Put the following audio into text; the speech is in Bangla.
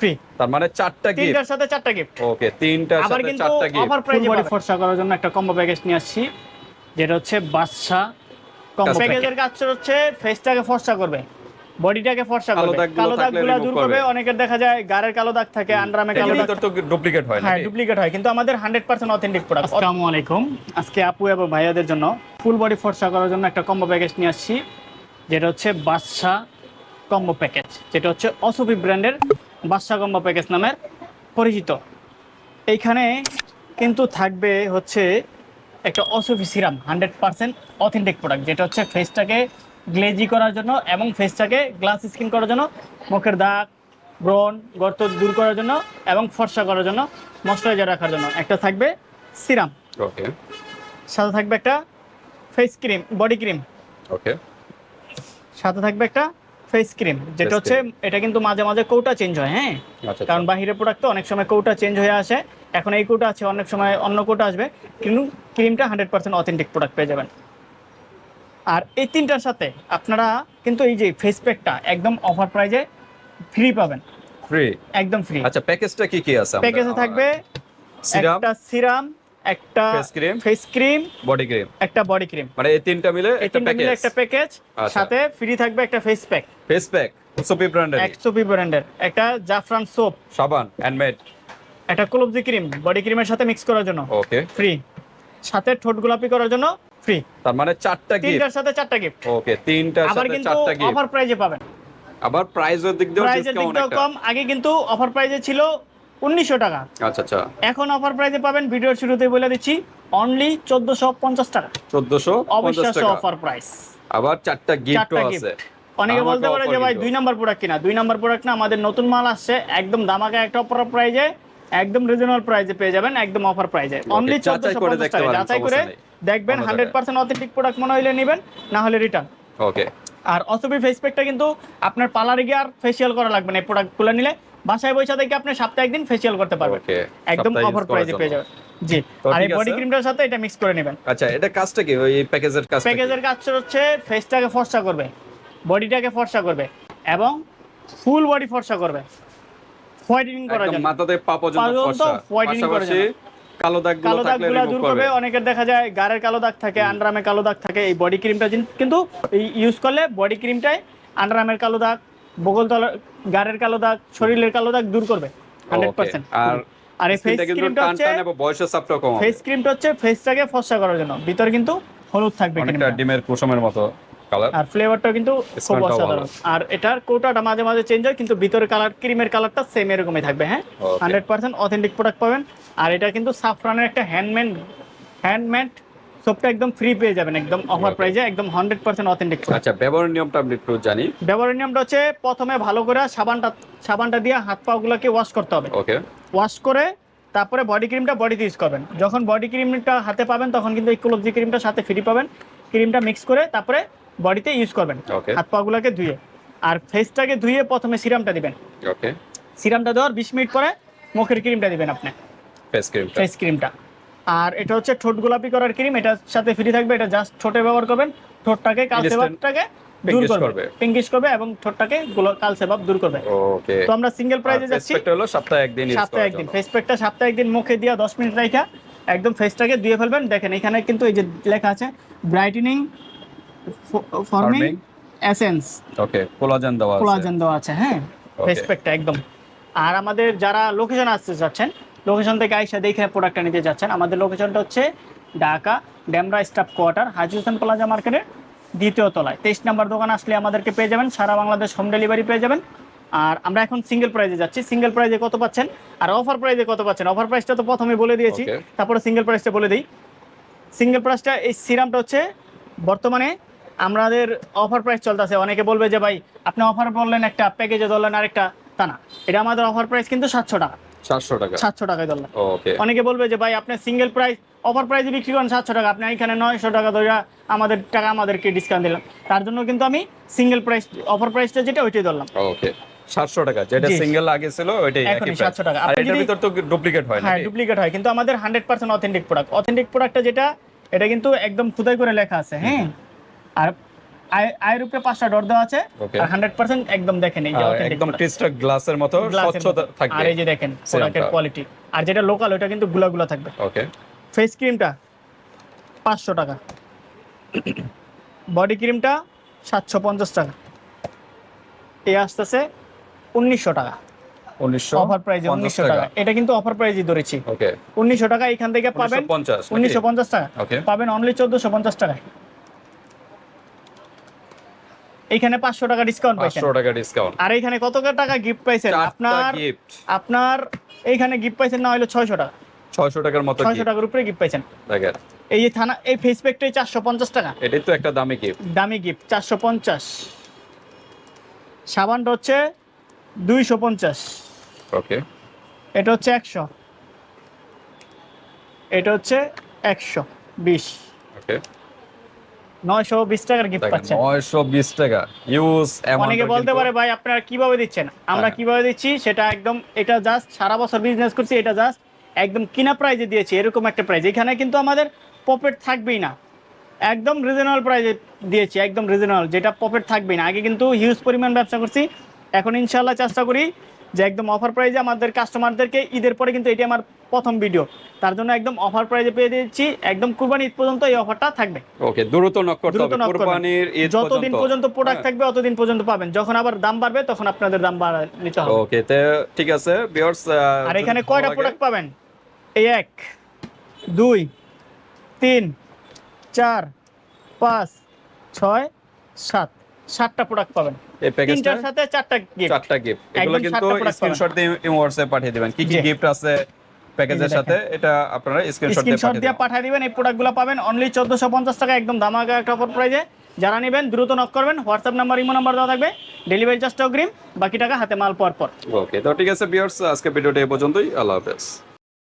ফ্রি তার মানে চারটা গিফট তিনটার সাথে চারটা গিফট ওকে তিনটার সাথে চারটা গিফট প্রাইজে বডি ফর্সা করার জন্য একটা কম্বো প্যাকেজ নিয়ে আসছি যেটা হচ্ছে বাদশা কম্বো প্যাকেজের কাজ হচ্ছে ফেসটাকে ফর্সা করবে বডিটাকে ফর্সা করবে। কালো দাগগুলো দূর করবে। অনেকের দেখা যায় কালো দাগ থাকে আন্ডারআর্মে কালো দাগ তো ডুপ্লিকেট হয় হ্যাঁ ডুপ্লিকেট হয় কিন্তু আমাদের হান্ড্রেড পার্সেন্ট অথেন্টিক প্রোডাক্ট আসসালামু আলাইকুম। আজকে আপু এবং ভাইয়াদের জন্য ফুল বডি ফর্সা করার জন্য একটা কম্বো প্যাকেজ নিয়ে আসছি যেটা হচ্ছে বাদশা কম্বো প্যাকেজ যেটা হচ্ছে অসুফি ব্র্যান্ডের বাদশা কম্বো প্যাকেজ নামের পরিচিত। এইখানে কিন্তু থাকবে হচ্ছে একটা অসুফি serum hundred percent authentic product যেটা হচ্ছে ফেসটাকে গ্লেজি করার জন্য এবং ফেসটাকে গ্লাস স্কিন করার জন্য মুখের দাগ ব্রণ গর্ত দূর করার জন্য এবং ফর্সা করার জন্য ময়শ্চারাইজার রাখার জন্য। একটা থাকবে সিরাম। ওকে সাথে থাকবে একটা face cream body cream okay সাথে থাকবে একটা ফেস ক্রিম যেটা হচ্ছে এটা কিন্তু মাঝে মাঝে কৌটা চেঞ্জ হয় হ্যাঁ? আচ্ছা কারণ বাহিরের প্রোডাক্ট তো অনেক সময় কৌটা চেঞ্জ হয়ে আসে। এখন এই কৌটা আছে অনেক সময় অন্য কৌটা আসবে। কিন্তু ক্রিমটা হান্ড্রেড পার্সেন্ট অথেন্টিক প্রোডাক্ট পেয়ে যাবেন। আর এই তিনটার সাথে আপনারা কিন্তু এই যে ফেস প্যাকটা একদম অফার প্রাইজে ফ্রি পাবেন। ফ্রি একদম ফ্রি আচ্ছা প্যাকেজটা কি কি আছে প্যাকেজে থাকবে সিরাম একটা সিরাম একটা ফেস ক্রিম বডি ক্রিম একটা বডি ক্রিম মানে এই তিনটা মিলে একটা প্যাকেজ একটা প্যাকেজ আচ্ছা। সাথে ফ্রি থাকবে একটা face pack face pack Soapy ব্র্যান্ডের একশো পি ব্র্যান্ডের একটা জাফরান সোপ সাবান হ্যান্ডমেড একটা ক্লোবজি ক্রিম বডি ক্রিমের সাথে মিক্স করার জন্য। ওকে ফ্রি সাথে ঠোঁট গোলাপি করার জন্য ফ্রি তার মানে চারটা গিফট তিনটার সাথে চারটা গিফট ওকে তিনটার আবার সাথে চারটা গিফট অফার প্রাইজে পাবেন। আবার প্রাইজের দিক দিয়ে ডিসকাউন্ট কম। আগে কিন্তু অফার প্রাইজে ছিল উনিশশো টাকা। আচ্ছা আচ্ছা। এখন অফার প্রাইজে পাবেন ভিডিওর শুরুতে বলে দিচ্ছি অনলি চোদ্দশো পঞ্চাশ টাকা। 1450 অবিশ্বাস্য অফার প্রাইস আবার চারটা চারটা আছে। অনেকে বলতে পারে যে ভাই দুই নাম্বার প্রোডাক্ট কিনা? দুই নাম্বার প্রোডাক্ট না আমাদের নতুন মাল আসছে একদম দামাকা একটা অফার প্রাইজে একদম রিজনেবল প্রাইজে পেয়ে যাবেন একদম অফার প্রাইজে অনলি চোদ্দশো পঞ্চাশ টাকা। যাচাই করে দেখবেন হান্ড্রেড পার্সেন্ট অথেন্টিক প্রোডাক্ট মনে হলে নেবেন না হলে রিটার্ন ওকে আর অসুবি ফেস প্যাকটা কিন্তু আপনার পার্লারে গিয়ে আর ফেসিয়াল করা লাগবে না এই প্রোডাক্টগুলো নিলে। বাসায় বসে থেকে আপনি সপ্তাহে একদিন ফেসিয়াল করতে পারবেন। একদম অফার প্রাইজে পেয়ে যাবেন। জি আর এই বডি ক্রিমটার সাথে এটা মিক্স করে নেবেন। আচ্ছা এটা কাজটা কি? ওই প্যাকেজের কাজ প্যাকেজের কাজ হচ্ছে ফেসটাকে ফর্সা করবে বডিটাকে ফর্সা করবে এবং ফুল বডি ফর্সা করবে। হোয়াইটেনিং একদম জন্য। মাথাতে পা পর্যন্ত পা পর্যন্ত ফর্সা। whitening করার পাশাপাশি কালো দাগগুলো কালো থাকলে দূর করবে। অনেকের দেখা যায় গাড়ের কালো দাগ থাকে আন্ডারআর্মে কালো দাগ থাকে। এই বডি ক্রিমটা কিন্তু ইউজ করলে বডি ক্রিমটাই আন্ডারআর্মের কালো দাগ বগল তলার গাড়ের কালো দাগ শরীরের কালো দাগ দূর করবে হান্ড্রেড Okay, আর আর এই ফেস ক্রিমটা হচ্ছে বয়সের চাপটা কম ফেস ক্রিমটা হচ্ছে ফেসটাকে ফর্সা করার জন্য ভিতরে কিন্তু হলুদ থাকবে অনেকটা ডিমের কুসুমের মতো কালার আর ফ্লেভারটা কিন্তু খুব অসাধারণ। আর এটার কোটাটা মাঝে মাঝে চেঞ্জ হয় কিন্তু ভিতরে কালার ক্রিমের কালারটা সেম এরকমই থাকবে হ্যাঁ? হান্ড্রেড পার্সেন্ট অথেন্টিক প্রোডাক্ট পাবেন। আর এটা কিন্তু সাফরানের একটা হ্যান্ডমেড হ্যান্ডমেড সবটা একদম ফ্রি পেয়ে যাবেন একদম অফার প্রাইজে একদম হান্ড্রেড পার্সেন্ট অথেন্টিক আচ্ছা ব্যবহারের নিয়মটা আমি একটু জানি ব্যবহারের নিয়মটা হচ্ছে প্রথমে ভালো করে সাবানটা সাবানটা দিয়ে হাত পাগুলোকে ওয়াশ করতে হবে। ওকে ওয়াশ করে তারপরে বডি ক্রিমটা বডিতে ইউজ করবেন। যখন বডি ক্রিমটা হাতে পাবেন তখন কিন্তু এই ক্লোবজি ক্রিমটা সাথে ফ্রি পাবেন। ক্রিমটা মিক্স করে তারপরে বডিতে ইউজ করবেন. হাত পাগুলোকে ধুয়ে। আর ফেসটাকে ধুয়ে প্রথমে সিরামটা দিবেন। ওকে সিরামটা দেওয়ার বিশ মিনিট পরে মুখের ক্রিমটা দিবেন আপনি। ফেস ক্রিমটা ফেস ক্রিমটা আর এটা হচ্ছে ঠোঁট গোলাপি করার ক্রিম এটার সাথে ফ্রি থাকবে এটা জাস্ট ঠোঁটে ব্যবহার করবেন। ঠোঁটটাকে কালসেবাবটাকে দূর করবে। পিঙ্কিশ করবে এবং ঠোঁটটাকে কালসেবাব দূর করবে। ওকে তো আমরা সিঙ্গেল প্রাইজে যাচ্ছি। ফেসপ্যাকটা হলো সপ্তাহে একদিন সপ্তাহে একদিন। ফেস প্যাকটা সপ্তাহে একদিন মুখে দিয়া দশ মিনিট রাখা একদম ফেসটাকে ধুয়ে ফেলবেন। দেখেন এখানে কিন্তু এই যে লেখা আছে brightening firming essence okay collagen দেওয়া আছে। কোলাজেন দেওয়া আছে হ্যাঁ. ফেস প্যাকটা একদম। আর আমাদের যারা লোকেশন আসতে যাচ্ছেন লোকেশন থেকে আইসা দেখে প্রোডাক্টটা নিতে যাচ্ছেন। আমাদের লোকেশনটা হচ্ছে Dhaka Demra staff quarter Haji Hossain plaza মার্কেটের দ্বিতীয় তলায়। তেইশ নাম্বার দোকান আসলে আমাদেরকে পেয়ে যাবেন সারা বাংলাদেশ হোম ডেলিভারি পেয়ে যাবেন। আর আমরা এখন সিঙ্গেল প্রাইজে যাচ্ছি। সিঙ্গেল প্রাইজে কত পাচ্ছেন? আর অফার প্রাইজে কত পাচ্ছেন? অফার প্রাইসটা তো প্রথমে বলে দিয়েছি। তারপরে সিঙ্গেল প্রাইসটা বলে দিই। সিঙ্গেল প্রাইসটা এই সিরামটা হচ্ছে বর্তমানে আমাদের অফার প্রাইস চলতেছে। অনেকে বলবে যে ভাই আপনি অফার বললেন একটা প্যাকেজে ধরলেন আরেকটা। তা না। এটা আমাদের অফার প্রাইস কিন্তু সাতশো টাকা। সাতশো টাকা। সাতশো টাকায় ধরলেন ওকে অনেকে বলবে যে ভাই আপনি সিঙ্গেল প্রাইস অফার প্রাইসে বিক্রি করেন সাতশো টাকা। আপনি এখানে নয়শো টাকা ধরে আমাদের টাকা আমাদেরকে ডিসকাউন্ট দিলাম তার জন্য কিন্তু আমি সিঙ্গেল প্রাইস অফার প্রাইসটা যেটা ওইটাই ধরলাম। ওকে সাতশো টাকা যেটা সিঙ্গেল আগে ছিল ওইটাই একই 700 টাকা। আর এটার ভিতর তো ডুপ্লিকেট হয় হ্যাঁ ডুপ্লিকেট হয়। কিন্তু আমাদের hundred percent authentic product authentic প্রোডাক্টটা যেটা এটা কিন্তু একদম খুদাই করে লেখা আছে হ্যাঁ? আর আয়ের উপরে পাঁচটা ডর দেওয়া আছে। আর হান্ড্রেড পার্সেন্ট একদম দেখেন এই যে একদম product। গ্লাসের মতো স্বচ্ছ থাকবে আর এই যে দেখেন প্রোডাক্টের কোয়ালিটি আর যেটা লোকাল ওটা কিন্তু গুলা গুলা থাকবে। ওকে ফেস ক্রিমটা পাঁচশো টাকা। বডি ক্রিমটা সাতশো পঞ্চাশ টাকা। এ আসতেছে উনিশশো টাকা। অফার প্রাইজে উনিশশো টাকা। এটা কিন্তু অফার প্রাইজে ধরেছি। উনিশশো টাকা এখান থেকে পাবেন উনিশশো পঞ্চাশ টাকা। পাবেন অনলি চোদ্দশো পঞ্চাশ টাকায়। এইখানে পাঁচশো টাকা ডিসকাউন্ট পাইছেন। পাঁচশো টাকা ডিসকাউন্ট আর এখানে কত টাকা গিফট পাইছেন? আপনার আপনার এইখানে গিফট পাইছেন না হলে ছয়শো টাকা। ছয়শো টাকার মতো ছয়শো গিফট টাকার উপরে গিফট পাইছেন। দেখেন। এই যে থানা এই ফেস প্যাকটাই চারশো পঞ্চাশ টাকা। এটাই তো একটা দামি গিফট দামি গিফট চারশো পঞ্চাশ। সাবানটা হচ্ছে দুইশো পঞ্চাশ। ওকে। এটা হচ্ছে একশো। এটা হচ্ছে একশো বিশ। ওকে। নয়শো বিশ টাকার গিফট পাচ্ছেন। নয়শো বিশ টাকা। ইউজ অনেকে বলতে পারে ভাই আপনারা কীভাবে দিচ্ছেন? আমরা হ্যাঁ। কীভাবে দিচ্ছি সেটা একদম এটা জাস্ট সারা বছর বিজনেস করছি এটা জাস্ট একদম কিনা প্রাইজে দিয়েছি এরকম একটা প্রাইজ এখানে কিন্তু আমাদের পকেট থাকবেই না। একদম রিজনেবল প্রাইজে দিয়েছি একদম রিজনেবল যেটা পকেট থাকবেই না। আগে কিন্তু হিউজ পরিমাণ ব্যবসা করছি। এখন ইনশাল্লাহ চেষ্টা করি যে একদম অফার প্রাইজে আমাদের কাস্টমারদেরকে ঈদের পরে কিন্তু এটি আমার প্রথম ভিডিও তার জন্য একদম অফার প্রাইজে পেয়ে দিচ্ছি একদম কুরবানি ঈদ পর্যন্ত এই অফারটা থাকবে। ওকে দ্রুত নক করতে হবে। কুরবানির ঈদ যতদিন পর্যন্ত প্রোডাক্ট হ্যাঁ। থাকবে ততদিন পর্যন্ত পাবেন। যখন আবার দাম বাড়বে তখন আপনাদের দাম বাড়া নিতে হবে। ওকে তে ঠিক আছে ভিউয়ার্স আর এখানে কয়টা প্রোডাক্ট পাবেন? এই এক দুই তিন চার পাঁচ ছয় সাত। সাতটা প্রোডাক্ট পাবেন। এই প্যাকেজটা তিনটার সাথে চারটা গিফট চারটা গিফট এগুলো কিন্তু স্ক্রিনশট দিয়ে পাঠিয়ে দিবেন। কি কি গিফট আছে প্যাকেজের সাথে এটা আপনারা স্ক্রিনশট দিয়ে স্ক্রিনশট দিয়ে পাঠিয়ে দিবেন এই প্রোডাক্টগুলো পাবেন অনলি চোদ্দোশো পঞ্চাশ টাকা একদম দামাকা একটা অফার প্রাইজে যারা নেবেন দ্রুত নক করবেন। হোয়াটসঅ্যাপ নাম্বার ইমো নাম্বার দেওয়া থাকবে। ডেলিভারি চার্জটা অগ্রিম বাকি টাকা হাতে মাল পর পর। ওকে তো ঠিক আছে ভিউয়ার্স আজকে ভিডিওটা এই পর্যন্তই। আল্লাহ হাফেজ।